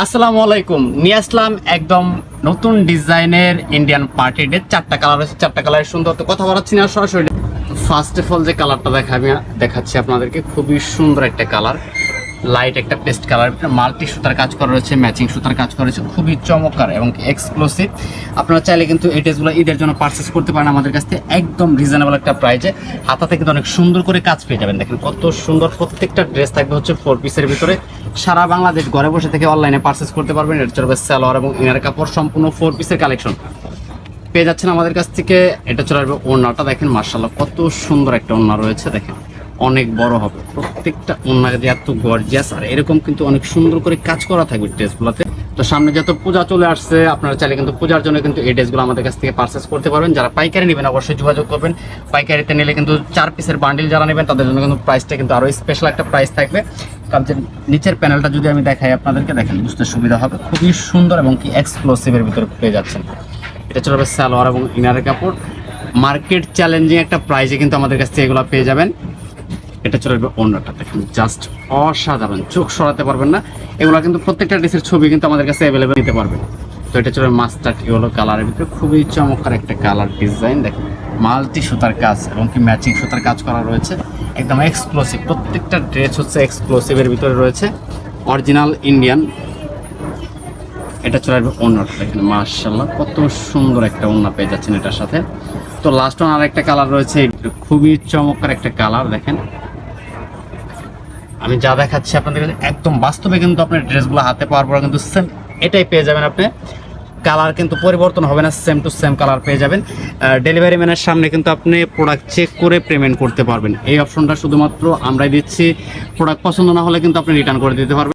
আসসালামু আলাইকুম। নিয়ে আসলাম একদম নতুন ডিজাইনের ইন্ডিয়ান পার্টি ডে চারটা কালার আছে, চারটা কালারের সুন্দর তো কথা বলাচ্ছি না, সরাসরি। ফার্স্ট অফ অল যে কালারটা দেখা আমি দেখাচ্ছি আপনাদেরকে, খুবই সুন্দর একটা কালার লাইট একটা পেস্ট কালার মাল্টি সুতার কাজ করা রয়েছে ম্যাচিং সুতার কাজ করা রয়েছে, খুবই চমৎকার এবং এক্সক্লুসিভ আপনারা চাইলে কিন্তু এই ড্রেসগুলো ঈদের জন্য পারচেস করতে পারেন আমাদের কাছ থেকে, একদম রিজনেবল একটা প্রাইজে হাতাতে কিন্তু অনেক সুন্দর করে কাজ পেয়ে যাবেন। দেখেন কত সুন্দর প্রত্যেকটা ড্রেস থাকবে হচ্ছে ফোর পিসের ভিতরে। সারা বাংলাদেশ ঘরে বসে থেকে অনলাইনে পারচেস করতে পারবেন। এটা চলবে সালোয়ার এবং ইনার কাপড়, সম্পূর্ণ ফোর পিসের কালেকশন পেয়ে যাচ্ছেন আমাদের কাছ থেকে। এটা চলে আসবে ওড়নাটা। দেখেন মার্শাল্লাহ কত সুন্দর একটা ওড়না রয়েছে। দেখেন অনেক বড় হবে। প্রত্যেকটা যদি এত গর্জিয়াস আর এরকম কিন্তু অনেক সুন্দর করে কাজ করা থাকবে ড্রেসগুলোতে। তো সামনে যত পূজা চলে আসছে, আপনারা চাইলে কিন্তু পূজার জন্য কিন্তু এই ড্রেসগুলো আমাদের কাছ থেকে পারচেস করতে পারবেন। যারা পাইকারি নেবেন, অবশ্যই যোগাযোগ করবেন। পাইকারিতে নিলে কিন্তু চার পিসের বান্ডিল যারা নেবেন, তাদের জন্য কিন্তু প্রাইসটা কিন্তু আরও স্পেশাল একটা প্রাইস থাকবে। কারণ যে নিচের প্যানেলটা যদি আমি দেখাই আপনাদেরকে, দেখেন বুঝতে সুবিধা হবে। খুবই সুন্দর এবং কি এক্সক্লুসিভের ভিতরে পেয়ে যাচ্ছেন। এটা চলে হবে সালোয়ার এবং ইনারের কাপড়। মার্কেট চ্যালেঞ্জিং একটা প্রাইসে কিন্তু আমাদের কাছ থেকে এগুলো পেয়ে যাবেন। এটা চলে আসবে অন্যটা, দেখেন জাস্ট অসাধারণ, চোখ সরাতে পারবেন না। এগুলো কিন্তু প্রত্যেকটা ড্রেসের ছবি কিন্তু আমাদের কাছে অ্যাভেলেবেল নিতে পারবেন তো এটা চলে মাস্টার্ড হলো কালারের ভিতরে খুবই চমৎকার একটা কালার ডিজাইন দেখেন মাল্টি সুতার কাজ এবং কি ম্যাচিং সুতার কাজ করা রয়েছে। একদম এক্সক্লুসিভ প্রত্যেকটা ড্রেস হচ্ছে এক্সক্লুসিভের ভিতরে রয়েছে। অরিজিনাল ইন্ডিয়ান এটা চলে আসবে অন্যটা দেখেন মার্শাল্লাহ কত সুন্দর একটা ওন্না পেয়ে যাচ্ছেন এটার সাথে। তো লাস্ট ওয়ান আর একটা কালার রয়েছে, খুবই চমৎকার একটা কালার দেখেন আমি যা দেখাচ্ছি আপনাদের কাছে একদম বাস্তবে কিন্তু আপনার ড্রেসগুলো হাতে পাওয়ার পর কিন্তু সেম এটাই পেয়ে যাবেন আপনি। কালার কিন্তু পরিবর্তন হবে না সেম টু সেম কালার পেয়ে যাবেন। ডেলিভারি ম্যানের সামনে কিন্তু আপনি প্রোডাক্ট চেক করে পেমেন্ট করতে পারবেন। এই অপশনটা শুধুমাত্র আমরাই দিচ্ছি। প্রোডাক্ট পছন্দ না হলে কিন্তু আপনি রিটার্ন করে দিতে পারবেন।